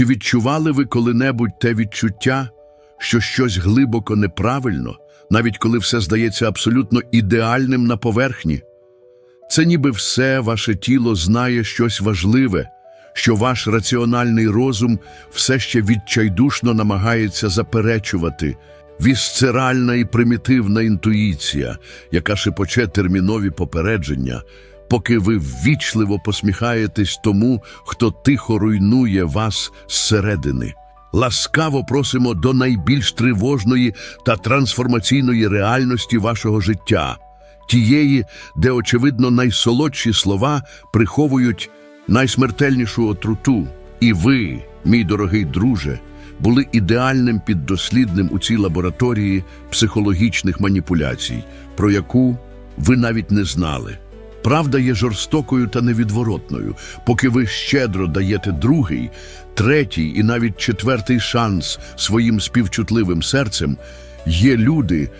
Чи відчували ви коли-небудь те відчуття, що щось глибоко неправильно, навіть коли все здається абсолютно ідеальним на поверхні? Це ніби все ваше тіло знає щось важливе, що ваш раціональний розум все ще відчайдушно намагається заперечувати. Вісцеральна і примітивна інтуїція, яка шепоче термінові попередження, поки ви ввічливо посміхаєтесь тому, хто тихо руйнує вас зсередини. Ласкаво просимо до найбільш тривожної та трансформаційної реальності вашого життя, тієї, де, очевидно, найсолодші слова приховують найсмертельнішу отруту. І ви, мій дорогий друже, були ідеальним піддослідним у цій лабораторії психологічних маніпуляцій, про яку ви навіть не знали. Правда є жорстокою та невідворотною, поки ви щедро даєте другий, третій і навіть четвертий шанс своїм співчутливим серцем, є люди,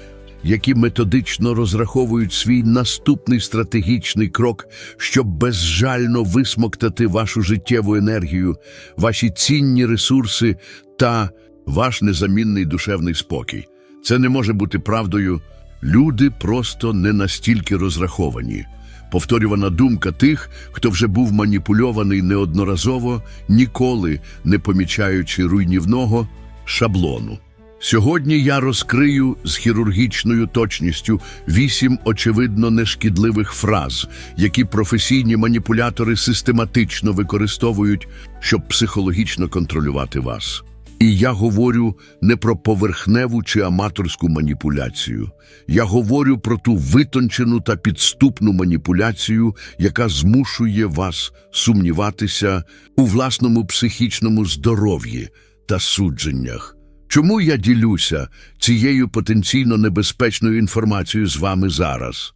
які методично розраховують свій наступний стратегічний крок, щоб безжально висмоктати вашу життєву енергію, ваші цінні ресурси та ваш незамінний душевний спокій. Це не може бути правдою. Люди просто не настільки розраховані. Повторювана думка тих, хто вже був маніпульований неодноразово, ніколи не помічаючи руйнівного шаблону. Сьогодні я розкрию з хірургічною точністю вісім очевидно нешкідливих фраз, які професійні маніпулятори систематично використовують, щоб психологічно контролювати вас. І я говорю не про поверхневу чи аматорську маніпуляцію. Я говорю про ту витончену та підступну маніпуляцію, яка змушує вас сумніватися у власному психічному здоров'ї та судженнях. Чому я ділюся цією потенційно небезпечною інформацією з вами зараз?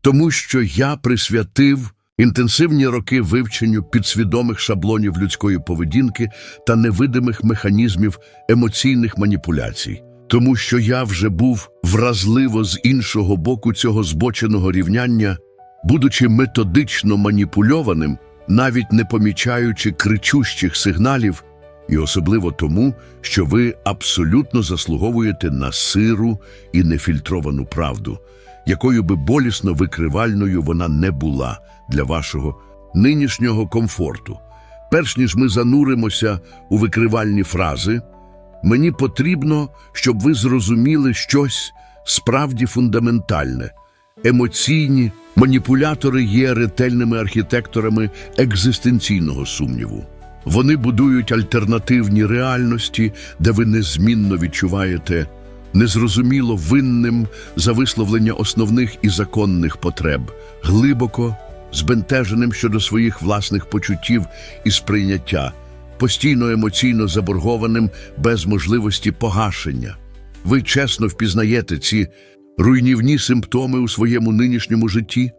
Тому що я присвятив інтенсивні роки вивченню підсвідомих шаблонів людської поведінки та невидимих механізмів емоційних маніпуляцій. Тому що я вже був вразливо з іншого боку цього збоченого рівняння, будучи методично маніпульованим, навіть не помічаючи кричущих сигналів, і особливо тому, що ви абсолютно заслуговуєте на сиру і нефільтровану правду, якою би болісно викривальною вона не була для вашого нинішнього комфорту. Перш ніж ми зануримося у викривальні фрази, мені потрібно, щоб ви зрозуміли щось справді фундаментальне. Емоційні маніпулятори є ретельними архітекторами екзистенційного сумніву. Вони будують альтернативні реальності, де ви незмінно відчуваєте незрозуміло винним за висловлення основних і законних потреб, глибоко збентеженим щодо своїх власних почуттів і сприйняття, постійно емоційно заборгованим без можливості погашення. Ви чесно впізнаєте ці руйнівні симптоми у своєму нинішньому житті?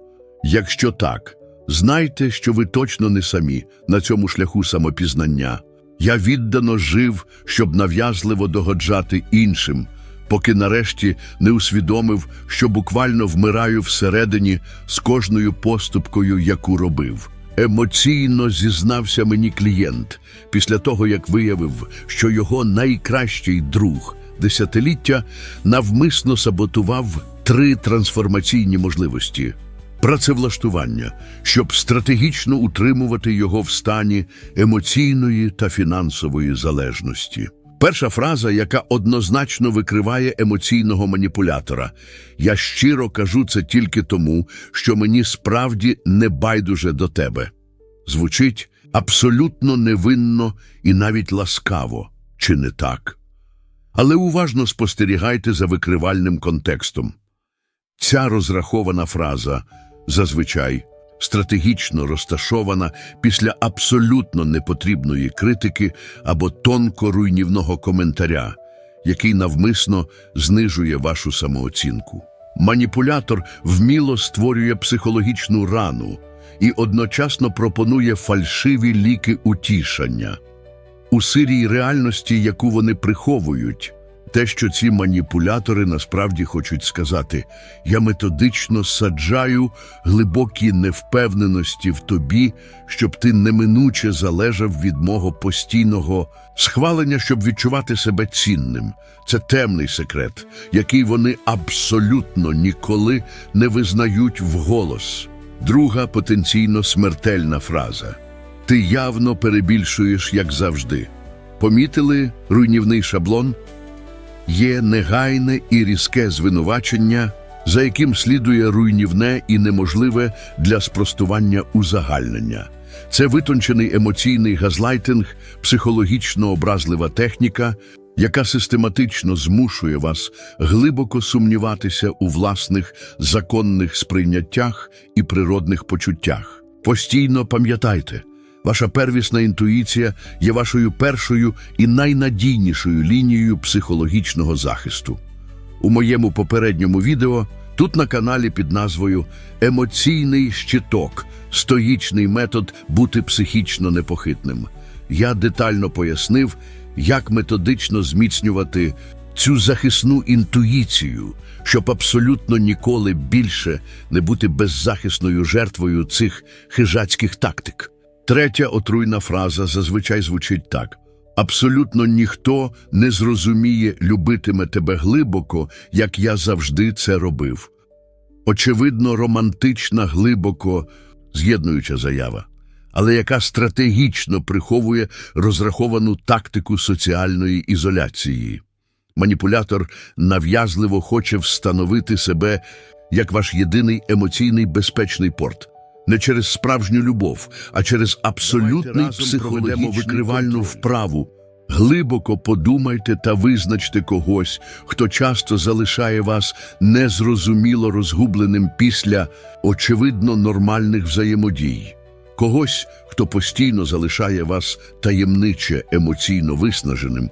Якщо так, знайте, що ви точно не самі на цьому шляху самопізнання. Я віддано жив, щоб нав'язливо догоджати іншим, поки нарешті не усвідомив, що буквально вмираю всередині з кожною поступкою, яку робив. Емоційно зізнався мені клієнт після того, як виявив, що його найкращий друг десятиліття навмисно саботував три трансформаційні можливості працевлаштування, щоб стратегічно утримувати його в стані емоційної та фінансової залежності. Перша фраза, яка однозначно викриває емоційного маніпулятора. Я щиро кажу це тільки тому, що мені справді не байдуже до тебе. Звучить абсолютно невинно і навіть ласкаво, чи не так? Але уважно спостерігайте за викривальним контекстом. Ця розрахована фраза зазвичай стратегічно розташована після абсолютно непотрібної критики або тонко руйнівного коментаря, який навмисно знижує вашу самооцінку. Маніпулятор вміло створює психологічну рану і одночасно пропонує фальшиві ліки утішення. У сирій реальності, яку вони приховують, те, що ці маніпулятори насправді хочуть сказати. Я методично саджаю глибокі невпевненості в тобі, щоб ти неминуче залежав від мого постійного схвалення, щоб відчувати себе цінним. Це темний секрет, який вони абсолютно ніколи не визнають вголос. Друга потенційно смертельна фраза. Ти явно перебільшуєш, як завжди. Помітили руйнівний шаблон? Є негайне і різке звинувачення, за яким слідує руйнівне і неможливе для спростування узагальнення. Це витончений емоційний газлайтинг, психологічно образлива техніка, яка систематично змушує вас глибоко сумніватися у власних законних сприйняттях і природних почуттях. Постійно пам'ятайте, ваша первісна інтуїція є вашою першою і найнадійнішою лінією психологічного захисту. У моєму попередньому відео тут на каналі під назвою Емоційний щиток стоїчний метод бути психічно непохитним. Я детально пояснив, як методично зміцнювати цю захисну інтуїцію, щоб абсолютно ніколи більше не бути беззахисною жертвою цих хижацьких тактик. Третя отруйна фраза зазвичай звучить так. Абсолютно ніхто не зрозуміє, любитиме тебе глибоко, як я завжди це робив. Очевидно, романтична, глибоко з'єднуюча заява, але яка стратегічно приховує розраховану тактику соціальної ізоляції. Маніпулятор нав'язливо хоче встановити себе як ваш єдиний емоційний безпечний порт. Не через справжню любов, а через абсолютний психологічний викривальну вправу. Глибоко подумайте та визначте когось, хто часто залишає вас незрозуміло розгубленим після очевидно нормальних взаємодій. Когось, хто постійно залишає вас таємниче емоційно виснаженим,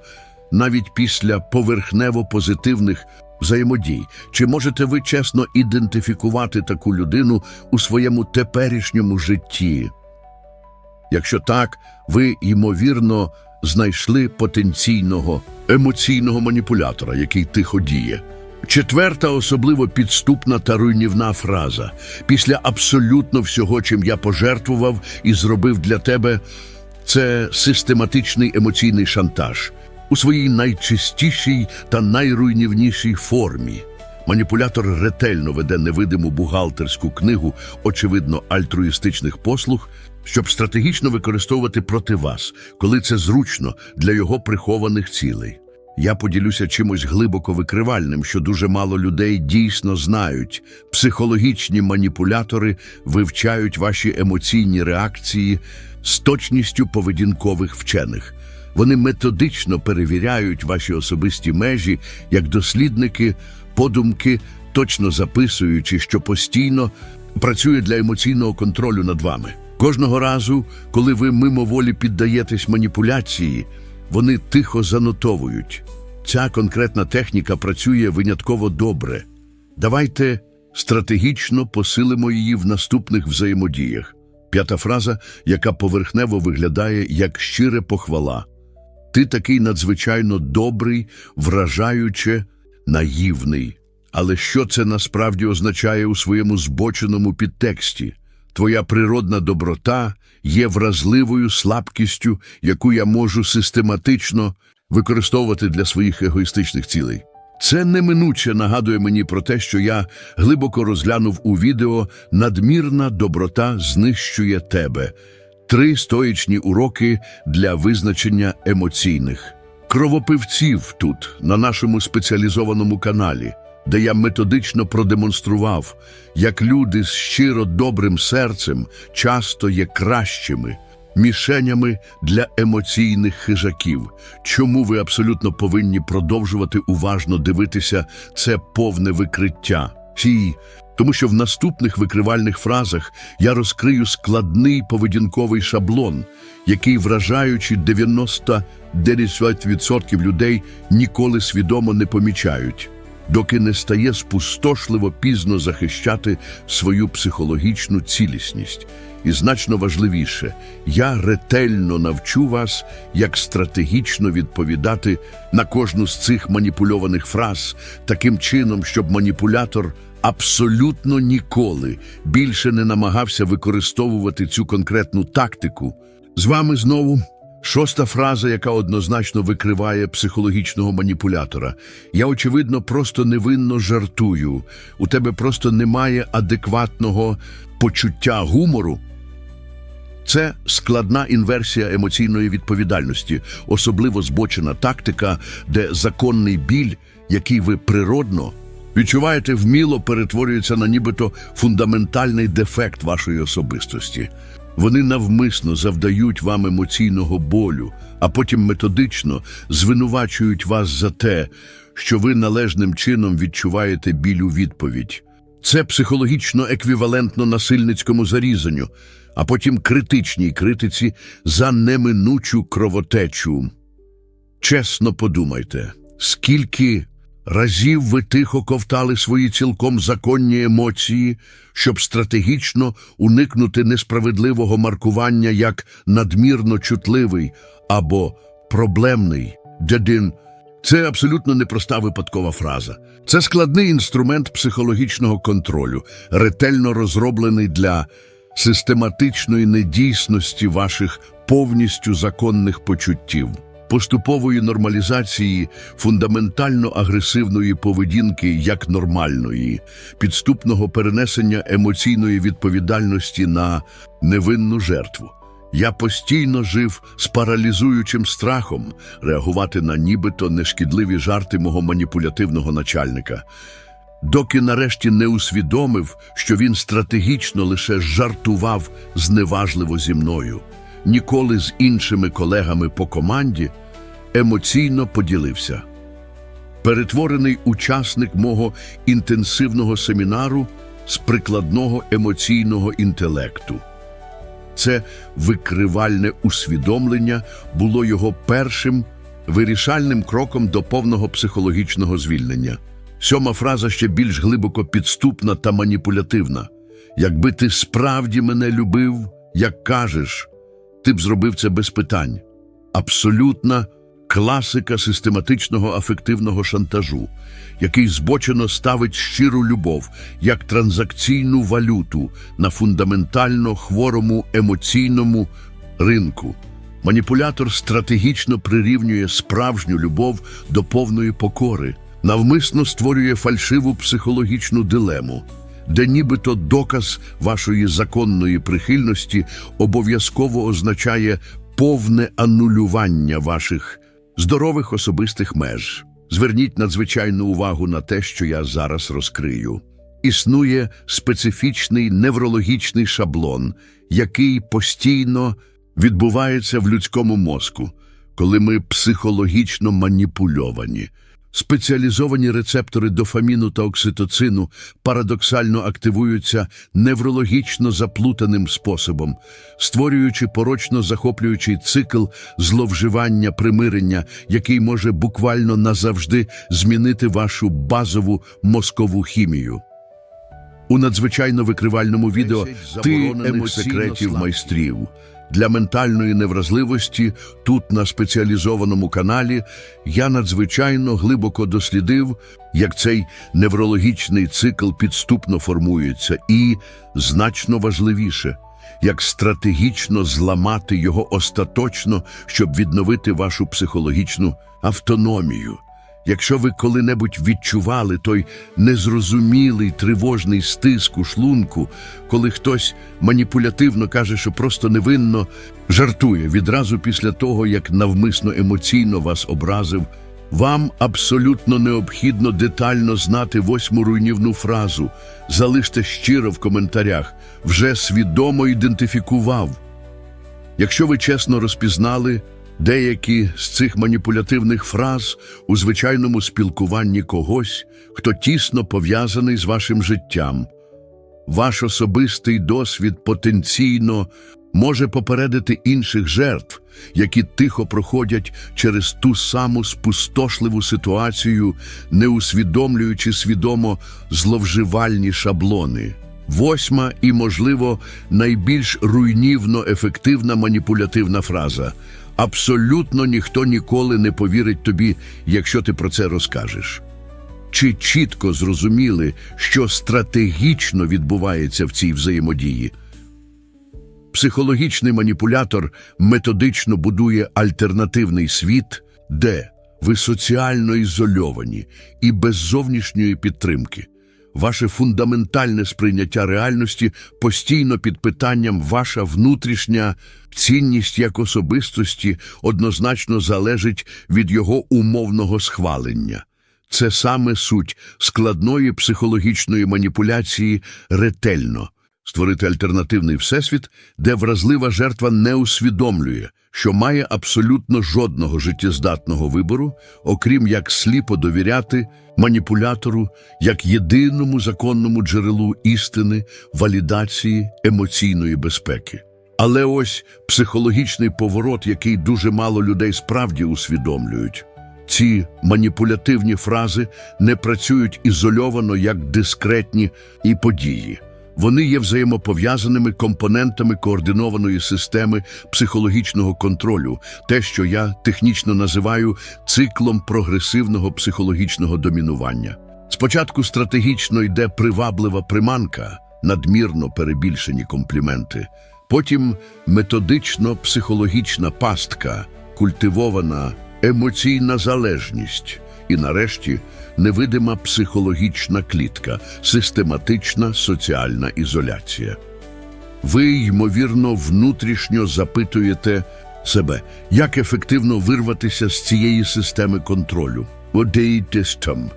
навіть після поверхнево позитивних взаємодій. Чи можете ви чесно ідентифікувати таку людину у своєму теперішньому житті? Якщо так, ви, ймовірно, знайшли потенційного емоційного маніпулятора, який тихо діє. Четверта, особливо підступна та руйнівна фраза. Після абсолютно всього, чим я пожертвував і зробив для тебе, це систематичний емоційний шантаж у своїй найчистішій та найруйнівнішій формі. Маніпулятор ретельно веде невидиму бухгалтерську книгу, очевидно, альтруїстичних послуг, щоб стратегічно використовувати проти вас, коли це зручно для його прихованих цілей. Я поділюся чимось глибоко викривальним, що дуже мало людей дійсно знають. Психологічні маніпулятори вивчають ваші емоційні реакції з точністю поведінкових вчених. Вони методично перевіряють ваші особисті межі як дослідники, подумки, точно записуючи, що постійно працює для емоційного контролю над вами. Кожного разу, коли ви мимоволі піддаєтесь маніпуляції, вони тихо занотовують. Ця конкретна техніка працює винятково добре. Давайте стратегічно посилимо її в наступних взаємодіях. П'ята фраза, яка поверхнево виглядає як щире похвала. Ти такий надзвичайно добрий, вражаюче, наївний. Але що це насправді означає у своєму збоченому підтексті? Твоя природна доброта є вразливою слабкістю, яку я можу систематично використовувати для своїх егоїстичних цілей. Це неминуче нагадує мені про те, що я глибоко розглянув у відео «Надмірна доброта знищує тебе. Три стоїчні уроки для визначення емоційних. Кровопивців тут, на нашому спеціалізованому каналі, де я методично продемонстрував, як люди з щиро добрим серцем часто є кращими мішенями для емоційних хижаків. Чому ви абсолютно повинні продовжувати уважно дивитися це повне викриття? Ці тому що в наступних викривальних фразах я розкрию складний поведінковий шаблон, який, вражаючи 99% людей, ніколи свідомо не помічають. доки не стає спустошливо пізно захищати свою психологічну цілісність. І значно важливіше, я ретельно навчу вас, як стратегічно відповідати на кожну з цих маніпульованих фраз таким чином, щоб маніпулятор абсолютно ніколи більше не намагався використовувати цю конкретну тактику. З вами знову шоста фраза, яка однозначно викриває психологічного маніпулятора. Я, очевидно, просто невинно жартую. У тебе просто немає адекватного почуття гумору. Це складна інверсія емоційної відповідальності, особливо збочена тактика, де законний біль, який ви природно відчуваєте вміло, перетворюється на нібито фундаментальний дефект вашої особистості. Вони навмисно завдають вам емоційного болю, а потім методично звинувачують вас за те, що ви належним чином відчуваєте біль у відповідь. Це психологічно еквівалентно насильницькому зарізанню, а потім критичній критиці за неминучу кровотечу. Чесно подумайте, скільки разів ви тихо ковтали свої цілком законні емоції, щоб стратегічно уникнути несправедливого маркування як надмірно чутливий або проблемний дядин. Це абсолютно непроста випадкова фраза. Це складний інструмент психологічного контролю, ретельно розроблений для систематичної недійсності ваших повністю законних почуттів, поступової нормалізації фундаментально агресивної поведінки як нормальної, підступного перенесення емоційної відповідальності на невинну жертву. Я постійно жив з паралізуючим страхом реагувати на нібито нешкідливі жарти мого маніпулятивного начальника, доки нарешті не усвідомив, що він стратегічно лише жартував зневажливо зі мною, ніколи з іншими колегами по команді емоційно поділився. Перетворений учасник мого інтенсивного семінару з прикладного емоційного інтелекту. Це викривальне усвідомлення було його першим вирішальним кроком до повного психологічного звільнення. Сьома фраза ще більш глибоко підступна та маніпулятивна. Якби ти справді мене любив, як кажеш, ти б зробив це без питань. Абсолютна класика систематичного афективного шантажу, який збочено ставить щиру любов як транзакційну валюту на фундаментально хворому емоційному ринку. Маніпулятор стратегічно прирівнює справжню любов до повної покори, навмисно створює фальшиву психологічну дилему, де нібито доказ вашої законної прихильності обов'язково означає повне анулювання ваших здорових особистих меж. Зверніть надзвичайну увагу на те, що я зараз розкрию. Існує специфічний неврологічний шаблон, який постійно відбувається в людському мозку, коли ми психологічно маніпульовані. Спеціалізовані рецептори дофаміну та окситоцину парадоксально активуються неврологічно заплутаним способом, створюючи порочно захоплюючий цикл зловживання примирення, який може буквально назавжди змінити вашу базову мозкову хімію. У надзвичайно викривальному відео ти секретів майстрів. Для ментальної невразливості тут на спеціалізованому каналі я надзвичайно глибоко дослідив, як цей неврологічний цикл підступно формується, і значно важливіше, як стратегічно зламати його остаточно, щоб відновити вашу психологічну автономію. Якщо ви коли-небудь відчували той незрозумілий тривожний стиск у шлунку, коли хтось маніпулятивно каже, що просто невинно жартує відразу після того, як навмисно емоційно вас образив, вам абсолютно необхідно детально знати восьму руйнівну фразу. Залиште щиро в коментарях, вже свідомо ідентифікував. Якщо ви чесно розпізнали деякі з цих маніпулятивних фраз у звичайному спілкуванні когось, хто тісно пов'язаний з вашим життям, ваш особистий досвід потенційно може попередити інших жертв, які тихо проходять через ту саму спустошливу ситуацію, не усвідомлюючи свідомо зловживальні шаблони. Восьма і, можливо, найбільш руйнівно ефективна маніпулятивна фраза. Абсолютно ніхто ніколи не повірить тобі, якщо ти про це розкажеш. Чи чітко зрозуміли, що стратегічно відбувається в цій взаємодії? Психологічний маніпулятор методично будує альтернативний світ, де ви соціально ізольовані і без зовнішньої підтримки. Ваше фундаментальне сприйняття реальності постійно під питанням ваша внутрішня цінність як особистості однозначно залежить від його умовного схвалення. Це саме суть складної психологічної маніпуляції ретельно створити альтернативний всесвіт, де вразлива жертва не усвідомлює, що має абсолютно жодного життєздатного вибору, окрім як сліпо довіряти маніпулятору як єдиному законному джерелу істини, валідації, емоційної безпеки. Але ось психологічний поворот, який дуже мало людей справді усвідомлюють. Ці маніпулятивні фрази не працюють ізольовано як дискретні і події. Вони є взаємопов'язаними компонентами координованої системи психологічного контролю, те, що я технічно називаю циклом прогресивного психологічного домінування. Спочатку стратегічно йде приваблива приманка, надмірно перебільшені компліменти, потім методично психологічна пастка, культивована емоційна залежність і, нарешті, невидима психологічна клітка, систематична соціальна ізоляція. Ви, ймовірно, внутрішньо запитуєте себе, як ефективно вирватися з цієї системи контролю. Одейтистам.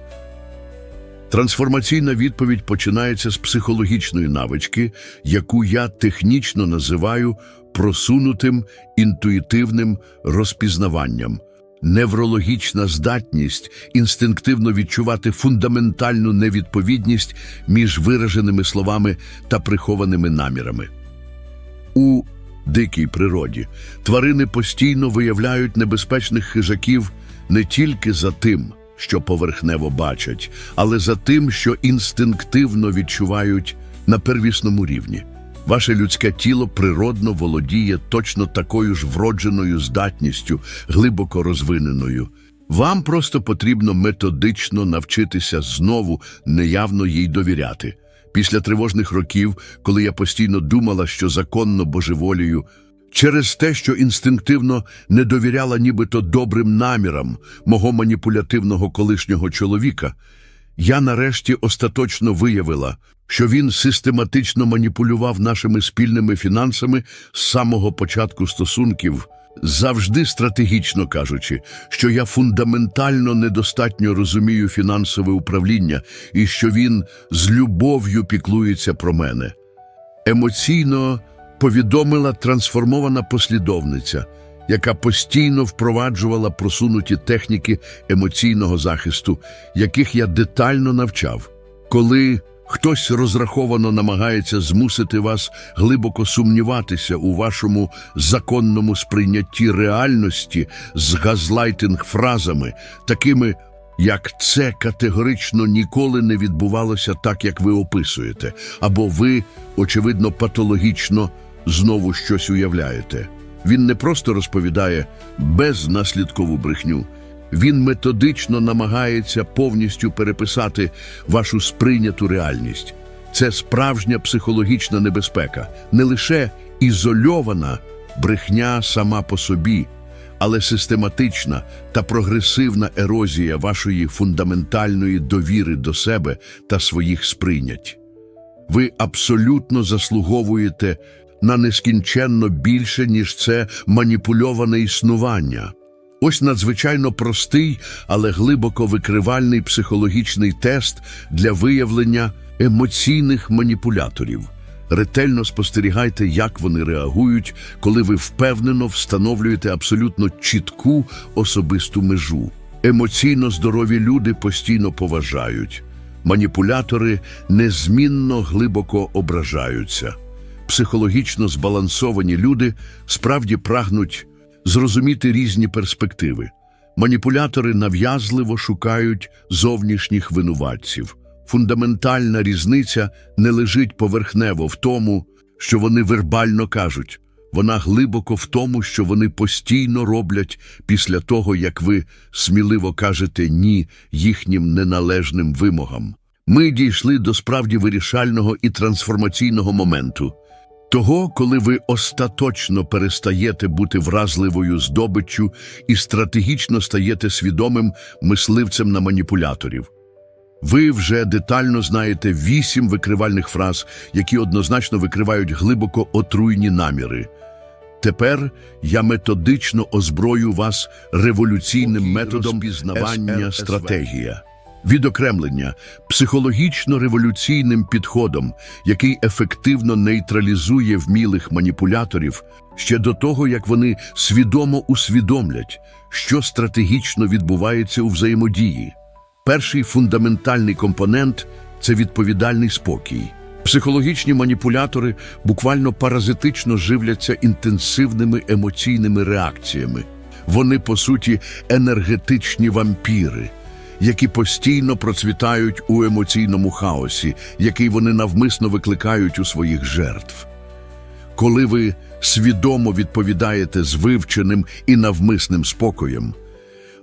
Трансформаційна відповідь починається з психологічної навички, яку я технічно називаю просунутим інтуїтивним розпізнаванням. Неврологічна здатність інстинктивно відчувати фундаментальну невідповідність між вираженими словами та прихованими намірами. У дикій природі тварини постійно виявляють небезпечних хижаків не тільки за тим, що поверхнево бачать, але за тим, що інстинктивно відчувають на первісному рівні. Ваше людське тіло природно володіє точно такою ж вродженою здатністю, глибоко розвиненою. Вам просто потрібно методично навчитися знову неявно їй довіряти. Після тривожних років, коли я постійно думала, що законно божеволію, через те, що інстинктивно не довіряла нібито добрим намірам мого маніпулятивного колишнього чоловіка, я нарешті остаточно виявила, що він систематично маніпулював нашими спільними фінансами з самого початку стосунків, завжди стратегічно кажучи, що я фундаментально недостатньо розумію фінансове управління і що він з любов'ю піклується про мене. Емоційно повідомила трансформована послідовниця, яка постійно впроваджувала просунуті техніки емоційного захисту, яких я детально навчав. Коли хтось розраховано намагається змусити вас глибоко сумніватися у вашому законному сприйнятті реальності з газлайтинг-фразами, такими як це категорично ніколи не відбувалося так, як ви описуєте, або ви, очевидно, патологічно знову щось уявляєте. Він не просто розповідає безнаслідкову брехню. Він методично намагається повністю переписати вашу сприйняту реальність. Це справжня психологічна небезпека, не лише ізольована брехня сама по собі, але систематична та прогресивна ерозія вашої фундаментальної довіри до себе та своїх сприйнять. Ви абсолютно заслуговуєте на нескінченно більше, ніж це маніпульоване існування. Ось надзвичайно простий, але глибоко викривальний психологічний тест для виявлення емоційних маніпуляторів. Ретельно спостерігайте, як вони реагують, коли ви впевнено встановлюєте абсолютно чітку особисту межу. Емоційно здорові люди постійно поважають. Маніпулятори незмінно глибоко ображаються. Психологічно збалансовані люди справді прагнуть зрозуміти різні перспективи. Маніпулятори нав'язливо шукають зовнішніх винуватців. Фундаментальна різниця не лежить поверхнево в тому, що вони вербально кажуть. Вона глибоко в тому, що вони постійно роблять після того, як ви сміливо кажете ні їхнім неналежним вимогам. Ми дійшли до справді вирішального і трансформаційного моменту. Того, коли ви остаточно перестаєте бути вразливою здобиччю і стратегічно стаєте свідомим мисливцем на маніпуляторів. Ви вже детально знаєте вісім викривальних фраз, які однозначно викривають глибоко отруйні наміри. Тепер я методично озброю вас революційним методом пізнавання стратегія. Відокремлення психологічно-революційним підходом, який ефективно нейтралізує вмілих маніпуляторів ще до того, як вони свідомо усвідомлять, що стратегічно відбувається у взаємодії. Перший фундаментальний компонент це відповідальний спокій. Психологічні маніпулятори буквально паразитично живляться інтенсивними емоційними реакціями. Вони, по суті, енергетичні вампіри, які постійно процвітають у емоційному хаосі, який вони навмисно викликають у своїх жертв. Коли ви свідомо відповідаєте з вивченим і навмисним спокоєм,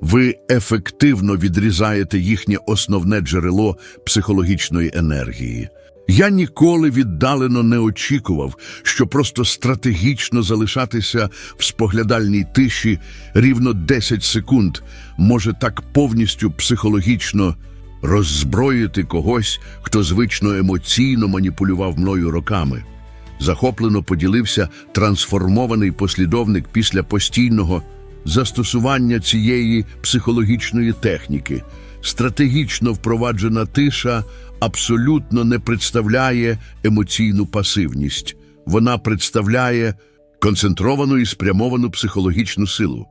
ви ефективно відрізаєте їхнє основне джерело психологічної енергії. Я ніколи віддалено не очікував, що просто стратегічно залишатися в споглядальній тиші рівно 10 секунд може так повністю психологічно роззброїти когось, хто звично емоційно маніпулював мною роками. Захоплено поділився трансформований послідовник після постійного застосування цієї психологічної техніки. Стратегічно впроваджена тиша абсолютно не представляє емоційну пасивність. Вона представляє концентровану і спрямовану психологічну силу.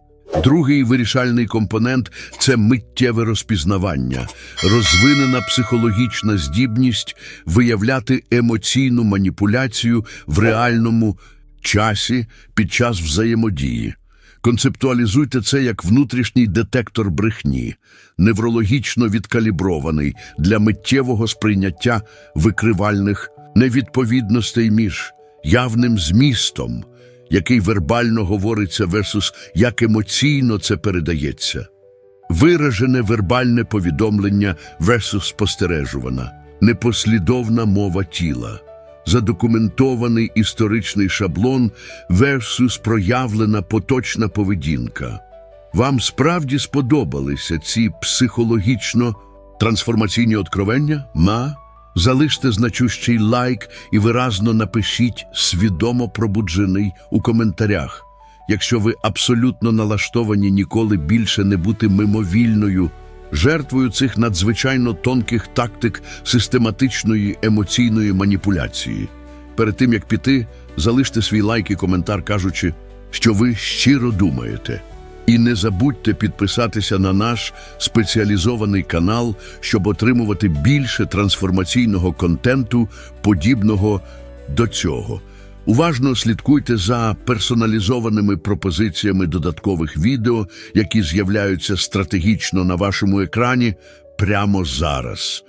Другий вирішальний компонент це миттєве розпізнавання, розвинена психологічна здібність виявляти емоційну маніпуляцію в реальному часі під час взаємодії. Концептуалізуйте це як внутрішній детектор брехні, неврологічно відкалібрований для миттєвого сприйняття викривальних невідповідностей між явним змістом, який вербально говориться, версус як емоційно це передається. Виражене вербальне повідомлення versus спостережувана, непослідовна мова тіла, задокументований історичний шаблон versus проявлена поточна поведінка. Вам справді сподобалися ці психологічно трансформаційні откровення? Ма? Залиште значущий лайк і виразно напишіть свідомо пробуджений у коментарях. Якщо ви абсолютно налаштовані ніколи більше не бути мимовільною, жертвою цих надзвичайно тонких тактик систематичної емоційної маніпуляції. Перед тим як піти, залиште свій лайк і коментар, кажучи, що ви щиро думаєте. І не забудьте підписатися на наш спеціалізований канал, щоб отримувати більше трансформаційного контенту, подібного до цього. Уважно слідкуйте за персоналізованими пропозиціями додаткових відео, які з'являються стратегічно на вашому екрані прямо зараз.